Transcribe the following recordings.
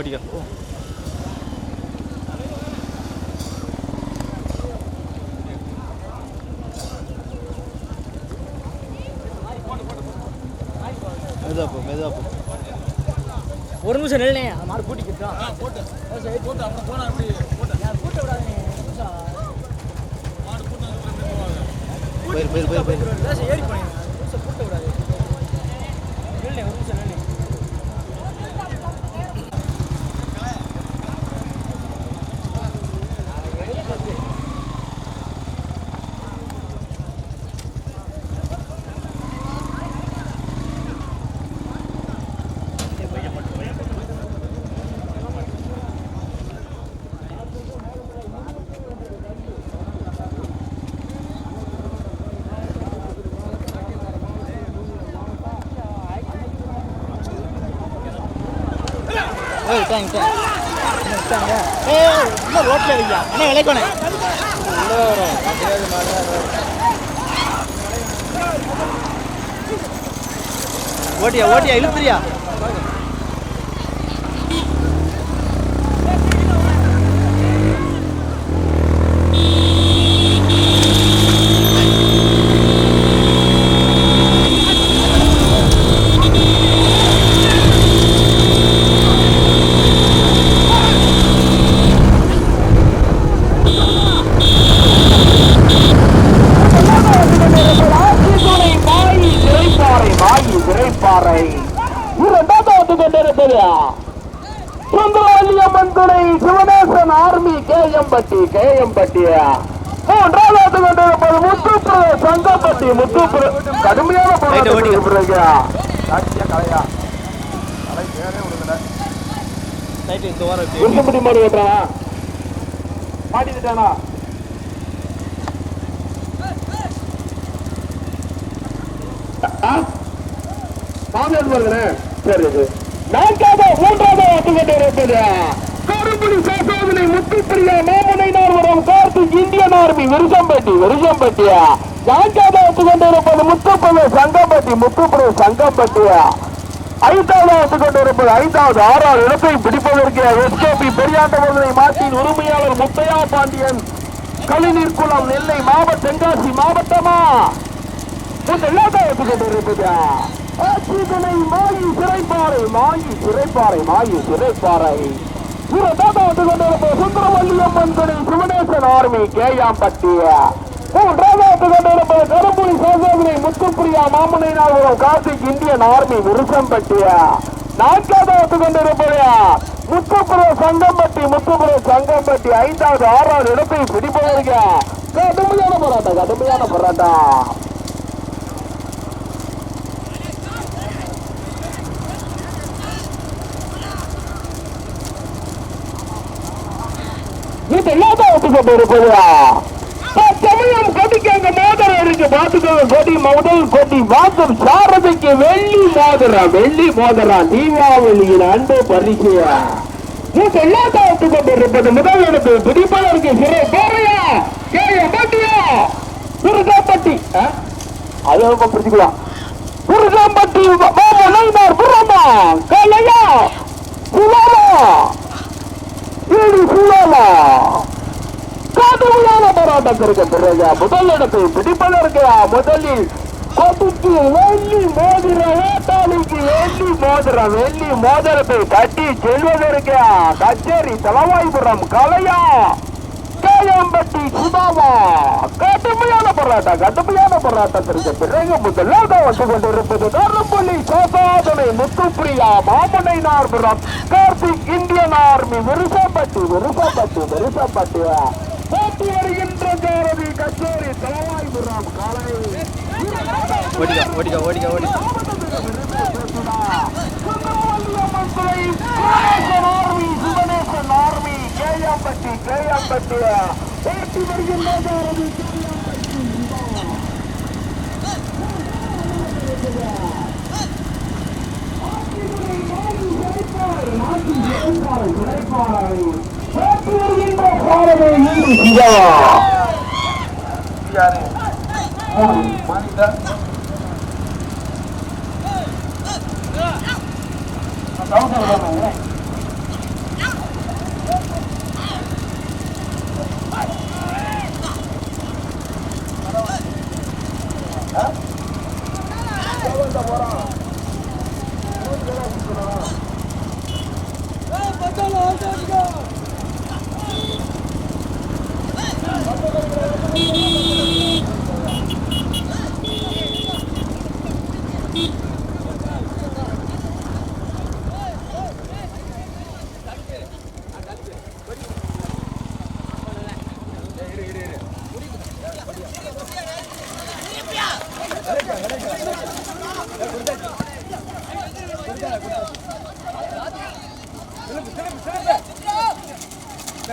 ஓட்டிக்கோ மெதுவா போ மெதுவா போ. ஒரு நிமிஷம் அந்த மாடு கூட்டிக்கிட்டோம் போட்டு. போட்டு. அப்புறம் போனா அப்படி போட்டு. கூட்ட விடாதீங்க ஒரு நிமிஷம். போயிரு போயிரு போயிரு ஏறி போனீங்க. ஏய் தேங்க் தேங்க் ஏய் இன்னும் ரோட்டில் வையா அண்ணா விளைக்கணே உள்ளே வரும் ஓட்டியா ஓட்டியா இழுத்துறியா ஆட்சித்துறை மாயி சிறைப்பாறை மாயி சிறைப்பாறை இரண்டாவது வந்து கொண்டிருப்பது சுந்தரவல்லியம்மன் துணை சிவனேசன் ஆர்மி கேஎம்பட்டி கேஎம்பட்டி மூன்றாவது கொண்டிருப்பது முத்துப்புற சங்கப்பட்டி முத்துப்புற கடுமையான விருப்பப்படி மாடி ஓட்டுறானா மாட்டிக்கிட்டானா? சரி இது நான்காவது மூன்றாவது ஆட்டுக்கட்டை இருப்பது கருப்புடி சாசோதனை முத்துப்பிரியா மாமனை நார்வரம் கார்த்திக் இந்தியன் ஆர்மி விருசம்பட்டி விருசம்பட்டியா? நான்காவது ஆட்டுக்கொண்டு இருப்பது முத்துப்பள்ளி சங்கம்பட்டி முத்துப்புற சங்கம்பட்டியா? ஐந்தாவது ஆட்டுக்கொண்டு ஐந்தாவது ஆறாவது இடத்தை பிடிப்பதற்கு எஸ்கேபி பெரியாண்டவர்களை மாட்டின் உரிமையாளர் முத்தையா பாண்டியன். கலிநீர் குளம் நெல்லை மாவட்ட தென்காசி மாவட்டமா? ஆட்சிதனை மாயி சிறைப்பாறை மாயி சிறைப்பாறை மாயி சிறைப்பாறை. இரண்டாவது வந்து கொண்டிருப்ப சுந்தரவல்லியம்மன் துணை சிவனேசன் ஆர்மி கேயாம்பட்டி மூன்றாவது வந்து கொண்டிருப்ப கரும்புலி சோதனை முத்துப்பிரியா மாமனை நாகரம் கார்த்திக் இந்தியன் ஆர்மி விருசம்பட்டி. நான்காவது வந்து கொண்டிருப்பது முத்துப்புற சங்கம்பட்டி முத்துப்புற சங்கம்பட்டி ஐந்தாவது ஆறாவது இடத்தை பிடிப்பதற்கு கடுமையான போராட்டம் கடுமையான போராட்டம். இது இல்லாத ஒத்துக்கொண்டு இருப்பதா சமயம் கொடிக்கு அங்க மோதிரம் இருக்கு. பாத்துக்கோங்க கொடி முதல் கொடி வாசம் சாரதிக்கு வெள்ளி மோதிரம் வெள்ளி மோதிரம் தீபாவளியின் அன்பு பரிசையா. இது இல்லாத ஒத்துக்கொண்டு இருப்பது முதல் இடத்து பிடிப்பதற்கு சிறை போறையா கேய பாட்டியா. துர்காப்பட்டி அது ரொம்ப பிடிச்சிக்கலாம் துர்காம்பட்டி நைனார் புறமா கலையா சுலாமா ஈடு சுழலா கடுமையான போராட்டம் பிறகு முதல் இடத்தை பிடிப்பதற்கு முதலில் கொடிக்கு வெள்ளி மோதிர வேட்டாளிக்கு வெள்ளி மோதிர வெள்ளி மோதிரத்தை கட்டி செல்வதற்கு கச்சேரி தலவாய்புரம் கலையா கேயம்பட்டி சுதாமா. கடுமையான போராட்டம் கடுமையான போராட்டத்திற்கு பிறகு முதலாக வந்து கொண்டிருப்பது கரும்புலி சோசாதனை முத்துப்பிரியா மாமனை நார்புரம் கார்த்திக் இந்தியன் ஆர்மி விருப்பப்பட்டு விருப்பப்பட்டு விருப்பப்பட்டு போட்டி வருகின்ற ஜோரதி கச்சேரி தலவாய் முறாம் காலை. ஓடிக்கா ஓடிக்கா ஓடிக்கா ஓடிக்கா. போட்டி வருகின்ற ஜோரதி Vamos a ver,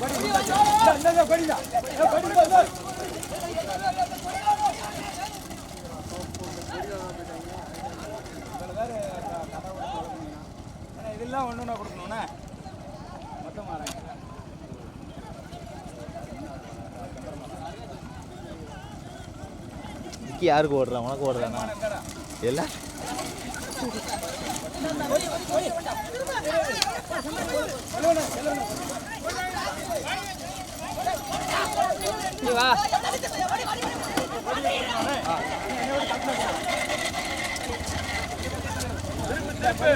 போட்டி வருகின்ற ஜாரதி இதெல்லாம் ஒன்று ஒன்றா கொடுக்கணுண்ணே மொத்தமாக விக்கி யாருக்கு ஓடுறான் உனக்கு ஓடுறானா எல்லாம் வா. திருப்பி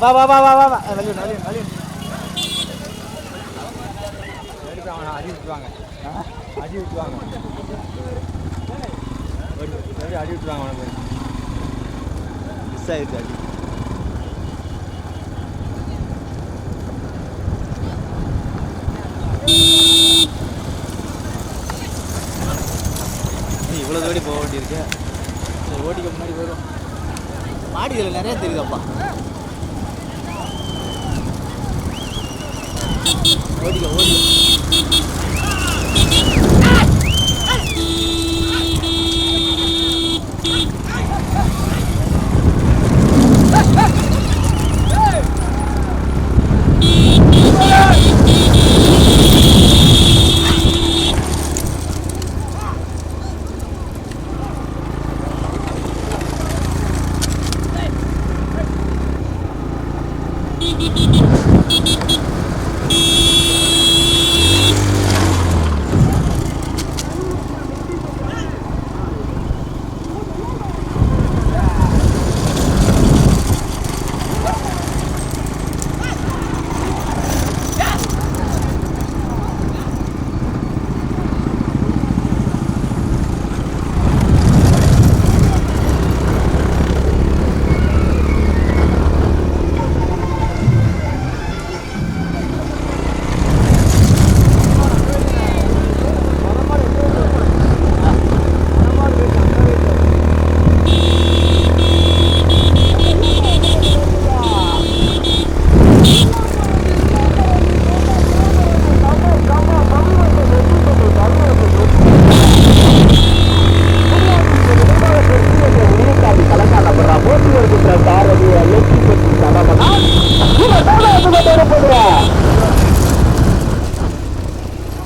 வா வா வா வா வா வெளியே வெளியே வெளியே எடுப்பாங்க அடி விட்டுவாங்க அடி விட்டுவாங்க அடி விட்டுவாங்க உனக்கு மிஸ் ஆயிடுச்சு அடி. இவ்வளோ தூடி போக வேண்டியிருக்க. சரி ஓட்டிக்க முன்னாடி போயிடும் மாடிகள் நிறைய தெரியுதாப்பா? ஓடிக்க ஓடி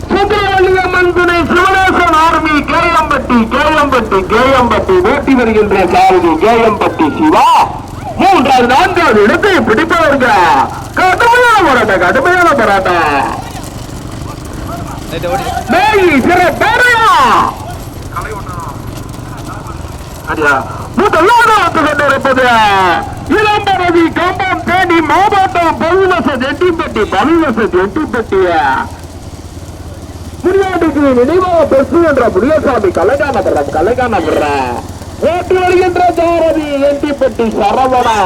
சுந்தரவல்லியம்மன் துணை சிவனேசன் ஆர்மி கேஎம்பட்டி கேஎம்பட்டி கேஎம்பட்டி ஓட்டி வருகின்ற சாரதி கேஎம்பட்டி சிவா. மூன்றாவது நான்காவது இடத்தை பிடிப்பவர்கள் கடுமையான போராட்டம் கடுமையான போராட்டம். ரைட்டு ஓடி மேகி மாவட்டம் பல்வச எட்டிப்பட்டி பல்வச எட்டிப்பட்டி முனியாண்டிக்கு நினைவாக பெற்று என்ற முனியசாமி கலைகாணபுரம் கலைகாணபுரம் ஓட்டு வருகின்ற ஜாரதி எட்டிப்பட்டி சரவணா.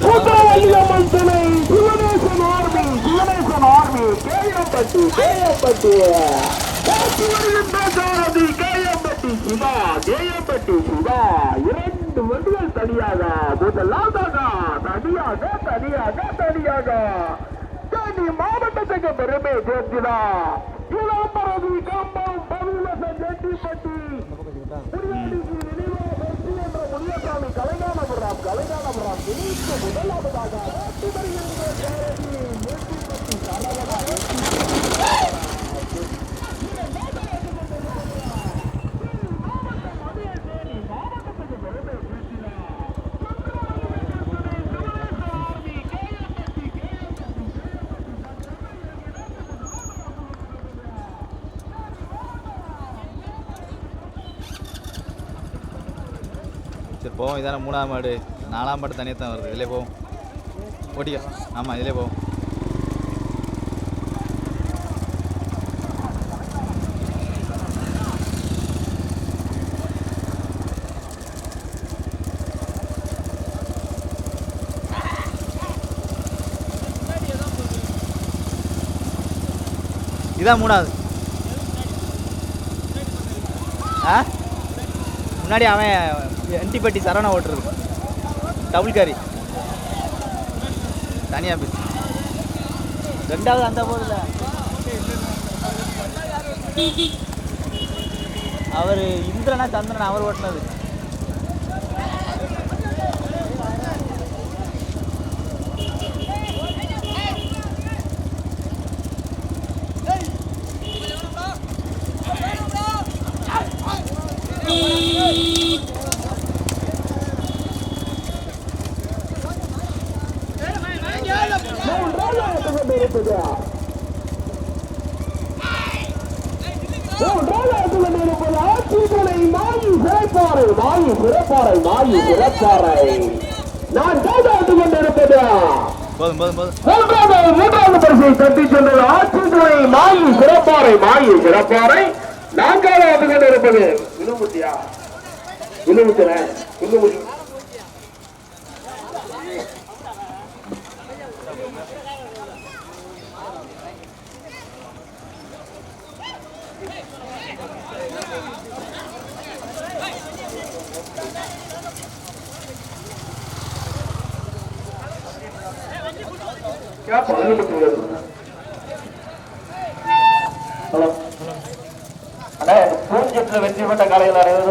சுந்தரவல்லியம்மன் துணை சிவனேசன் ஆர்மி சிவனேசன் ஆர்மி கேயம்பட்டி கேயம்பட்டி காட்சி வருகின்ற சாரதி கேயம்பட்டி சிவா கேயம்பட்டி சிவா இரண்டு வண்டிகள் தனியாக. முதலாவதாக தனியாக தனியாக தனியாக. தேனி மாவட்டத்துக்கு பெருமை சேர்த்தினார் இளம்பரதி கம்பம் பருவ நடராசன் ஜெட்டிப்பட்டி கலைஞானபுரம் கலைஞானபுரம் முதலாவதாக. வெற்றி வருகின்ற போவோம். இதான மூணாம் மாடு. நாலாம் மாடு தனியாக தான் வருது. இதிலே போவோம். ஓட்டிக்க. ஆமாம் இதிலே போவோம். இதான் மூணாவது. ஆ? முன்னாடி அவன் என்டிப்பட்டி சரவணா ஓட்டுறது. டபுள் காரி. தனியா போய். ரெண்டாவது அந்த போதில் அவர் இந்திரனா சந்திரன் அவர் ஓட்டினது மூன்றாவது கொண்டிருப்பது மூன்றாவது கொண்டிருப்பது ஆட்சித்துறை மாயி சிறப்பாறை பிறப்பாறை மாயு பிறப்பாறை நான் கேட்டு வந்து கொண்டிருப்பது மூன்றாவது மூன்றாவது பரிசை தட்டி சென்றது ஆற்றுத்துறை மாயு சிறப்பாறை மாயு சிறப்பாறை நான்காவது வந்து கொண்டிருப்பது விழுமுத்தியா விழுமுத்திர விழுமுத்தி Thank. பூஞ்சத்துல வெற்றி பெற்ற காலையில் அனைவரும்